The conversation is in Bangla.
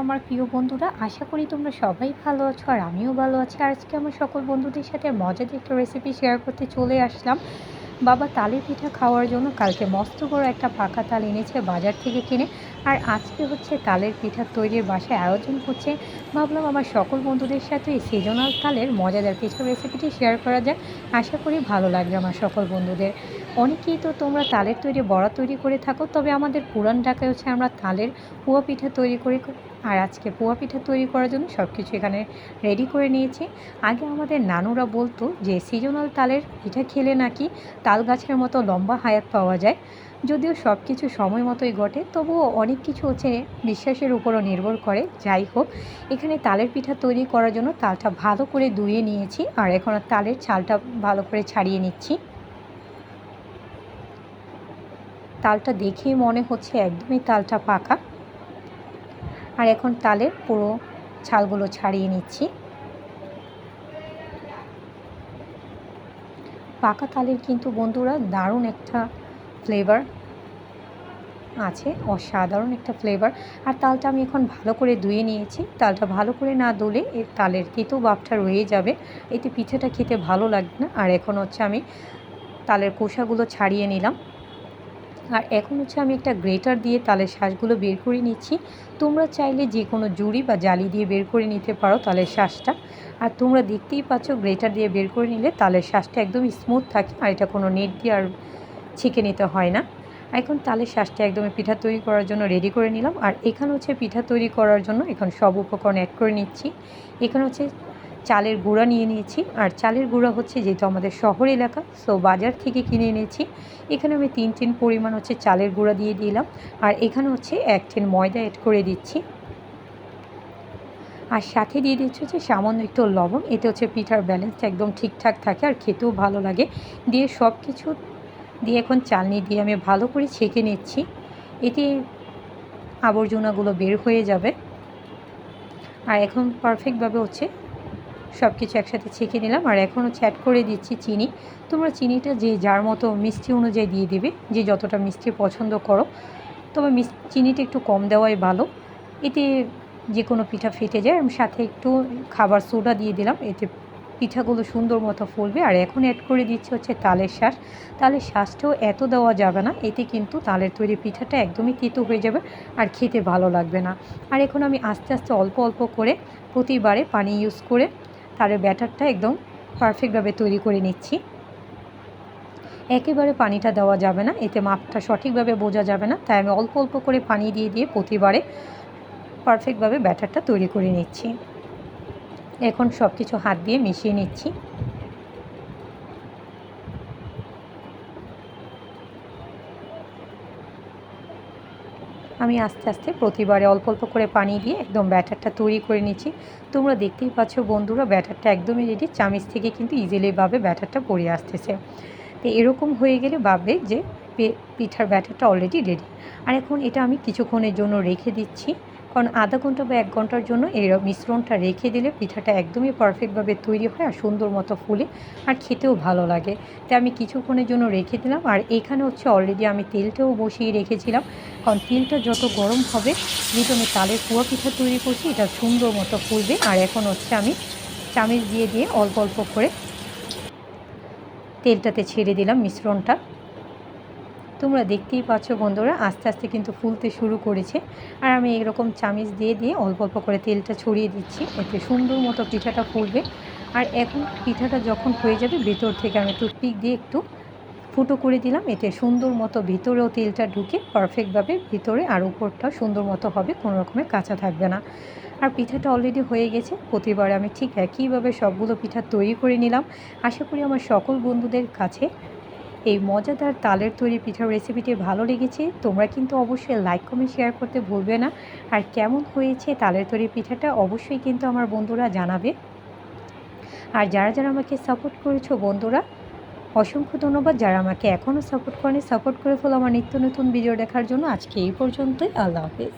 আমার প্রিয় বন্ধুরা, আশা করি তোমরা সবাই ভালো আছো আর আমিও ভালো আছি। আজকে আমার সকল বন্ধুদের সাথে মজার একটা রেসিপি শেয়ার করতে চলে আসলাম। বাবা তালের পিঠা খাওয়ার জন্য কালকে মস্ত বড় একটা পাকা তাল এনেছে বাজার থেকে কিনে। আর আজকে হচ্ছে তালের পিঠা তৈরির বাসায় আয়োজন করছে। ভাবলাম আমার সকল বন্ধুদের সাথে এই সিজনাল তালের মজাদার পিঠা রেসিপিটি শেয়ার করা যায় আশা করি ভালো লাগবে আমার সকল বন্ধুদের। অনেকেই তো তোমরা তালের তৈরি বড়া তৈরি করে থাকো, তবে আমাদের পুরান ঢাকায় হচ্ছে আমরা তালের পুয়া পিঠা তৈরি করে। আর আজকে পোয়া পিঠা তৈরি করার জন্য সব কিছু এখানে রেডি করে নিয়েছি। আগে আমাদের নানুরা বলতো যে সিজনাল তালের পিঠা খেলে নাকি তাল গাছের মতো লম্বা হায়াত পাওয়া যায়। যদিও সব কিছু সময় মতোই ঘটে, তবুও অনেক কিছু হচ্ছে বিশ্বাসের উপরও নির্ভর করে। যাই হোক, এখানে তালের পিঠা তৈরি করার জন্য তালটা ভালো করে ধুয়ে নিয়েছি, আর এখন তালের ছালটা ভালো করে ছাড়িয়ে নিচ্ছি। তালটা দেখেই মনে হচ্ছে একদমই তালটা পাকা। আর এখন তালের পুরো ছালগুলো ছাড়িয়ে নিচ্ছি। পাকা তালের কিন্তু বন্ধুরা দারুণ একটা ফ্লেভার আছে, অসাধারণ একটা ফ্লেভার আর তালটা আমি এখন ভালো করে ধুয়ে নিয়েছি। তালটা ভালো করে না ধুলে এর তালের তেতো বাপটা রয়ে যাবে। এতে পিঠেটা খেতে ভালো লাগবে না। আর এখন হচ্ছে আমি তালের কোষাগুলো ছাড়িয়ে নিলাম। আর এখন হচ্ছে আমি একটা গ্রেটার দিয়ে তালের শ্বাসগুলো বের করে নিচ্ছি। তোমরা চাইলে যে কোনো জুড়ি বা জালি দিয়ে বের করে নিতে পারো তালের শ্বাসটা আর তোমরা দেখতেই পাচ্ছ গ্রেটার দিয়ে বের করে নিলে তালের শ্বাসটা একদম স্মুথ থাকে আর এটা কোনো নেট দিয়ে আর ছেঁকে নিতে হয় না। এখন তালের শ্বাসটা একদমই পিঠা তৈরি করার জন্য রেডি করে নিলাম। আর এখানে হচ্ছে পিঠা তৈরি করার জন্য এখন সব উপকরণ অ্যাড করে নিচ্ছি। এখানে হচ্ছে চালের গুঁড়া নিয়ে নিয়েছি। আর চালের গুঁড়া হচ্ছে যেহেতু আমাদের শহর এলাকা সো বাজার থেকে কিনে এনেছি। এখানে আমি তিন টিন পরিমাণ হচ্ছে চালের গুঁড়া দিয়ে দিলাম। আর এখানে হচ্ছে এক টিন ময়দা অ্যাড করে দিচ্ছি। আর সাথে দিয়ে দিচ্ছি হচ্ছে সামান্য একটু লবণ। এতে হচ্ছে পিঠার ব্যালেন্সটা একদম ঠিকঠাক থাকে আর খেতেও ভালো লাগে। দিয়ে সব কিছু দিয়ে এখন চালনি দিয়ে আমি ভালো করে ছেঁকে নিচ্ছি। এতে আবর্জনাগুলো বের হয়ে যাবে। আর এখন পারফেক্টভাবে হচ্ছে সব কিছু একসাথে ছেঁকে নিলাম। আর এখন হচ্ছে অ্যাড করে দিচ্ছি চিনি। তোমরা চিনিটা যে যার মতো মিষ্টি অনুযায়ী দিয়ে দেবে, যে যতটা মিষ্টি পছন্দ করো। তবে চিনিটা একটু কম দেওয়াই ভালো। এতে যে কোনো পিঠা ফেটে যায়। আমি সাথে একটু খাবার সোডা দিয়ে দিলাম। এতে পিঠাগুলো সুন্দর মতো ফুলবে। আর এখন অ্যাড করে দিচ্ছি হচ্ছে তালের শ্বাস তালের শ্বাসটাও এত দেওয়া যাবে না। এতে কিন্তু তালের তৈরি পিঠাটা একদমই তেতো হয়ে যাবে আর খেতে ভালো লাগবে না। আর এখন আমি আস্তে আস্তে অল্প অল্প করে প্রতিবারে পানি ইউজ করে তারের ব্যাটারটা একদম পারফেক্টভাবে তৈরি করে নিচ্ছি। একেবারে পানিটা দেওয়া যাবে না, এতে মাপটা সঠিকভাবে বোঝা যাবে না, তাই আমি অল্প অল্প করে পানি দিয়ে দিয়ে প্রতিবারে পারফেক্টভাবে ব্যাটারটা তৈরি করে নিচ্ছি। এখন সব কিছু হাত দিয়ে মিশিয়ে নিচ্ছি। আমি আস্তে আস্তে প্রতিবারে অল্প অল্প করে পানি দিয়ে একদম ব্যাটারটা তৈরি করে নিচ্ছি। তোমরা দেখতেই পাচ্ছ বন্ধুরা, ব্যাটারটা একদমই রেডি চামিচ থেকে কিন্তু ইজিলিভাবে ব্যাটারটা পড়ে আসতেছে। তো এরকম হয়ে গেলে ভাববে যে পিঠার ব্যাটারটা অলরেডি রেডি আর এখন এটা আমি কিছুক্ষণের জন্য রেখে দিচ্ছি। কারণ আধা ঘণ্টা বা এক ঘণ্টার জন্য এই মিশ্রণটা রেখে দিলে পিঠাটা একদমই পারফেক্টভাবে তৈরি হয় আর সুন্দর মতো ফুলে আর খেতেও ভালো লাগে। তাই আমি কিছুক্ষণের জন্য রেখে দিলাম। আর এখানে হচ্ছে অলরেডি আমি তেলটাও বসিয়ে রেখেছিলাম। কারণ তেলটা যত গরম হবে যেহেতু আমি তালের কুয়া পিঠা তৈরি করছি, এটা সুন্দর মতো ফুলবে। আর এখন হচ্ছে আমি চামিচ দিয়ে দিয়ে অল্প অল্প করে তেলটাতে ছেড়ে দিলাম মিশ্রণটা। তোমরা দেখতেই পাচ্ছ বন্ধুরা, আস্তে আস্তে কিন্তু ফুলতে শুরু করেছে। আর আমি এরকম চামিচ দিয়ে দিয়ে অল্প অল্প করে তেলটা ছড়িয়ে দিচ্ছি, এতে সুন্দর মতো পিঠাটা ফুলবে। আর এখন পিঠাটা যখন হয়ে যাবে, ভেতর থেকে আমি টুথপিক দিয়ে একটু ফুটো করে দিলাম। এতে সুন্দর মতো ভিতরেও তেলটা ঢুকে পারফেক্টভাবে ভিতরে আর উপরটা সুন্দর মতো হবে, কোনো রকমের কাঁচা থাকবে না। আর পিঠাটা অলরেডি হয়ে গেছে। প্রতিবার আমি ঠিক একইভাবে সবগুলো পিঠা তৈরি করে নিলাম। আশা করি আমার সকল বন্ধুদের কাছে এই মজাদার তালের তৈরি পিঠার রেসিপিটি ভালো লেগেছে। তোমরা কিন্তু অবশ্যই লাইক কমেন্ট শেয়ার করতে ভুলবে না। আর কেমন হয়েছে তালের তৈরি পিঠাটা অবশ্যই কিন্তু আমার বন্ধুরা জানাবে। আর যারা যারা আমাকে সাপোর্ট করেছ বন্ধুরা অসংখ্য ধন্যবাদ। যারা আমাকে এখনও সাপোর্ট করেনি সাপোর্ট করে ফেলো আমার নিত্য নতুন ভিডিও দেখার জন্য। আজকে এই পর্যন্তই। আল্লাহ হাফিজ।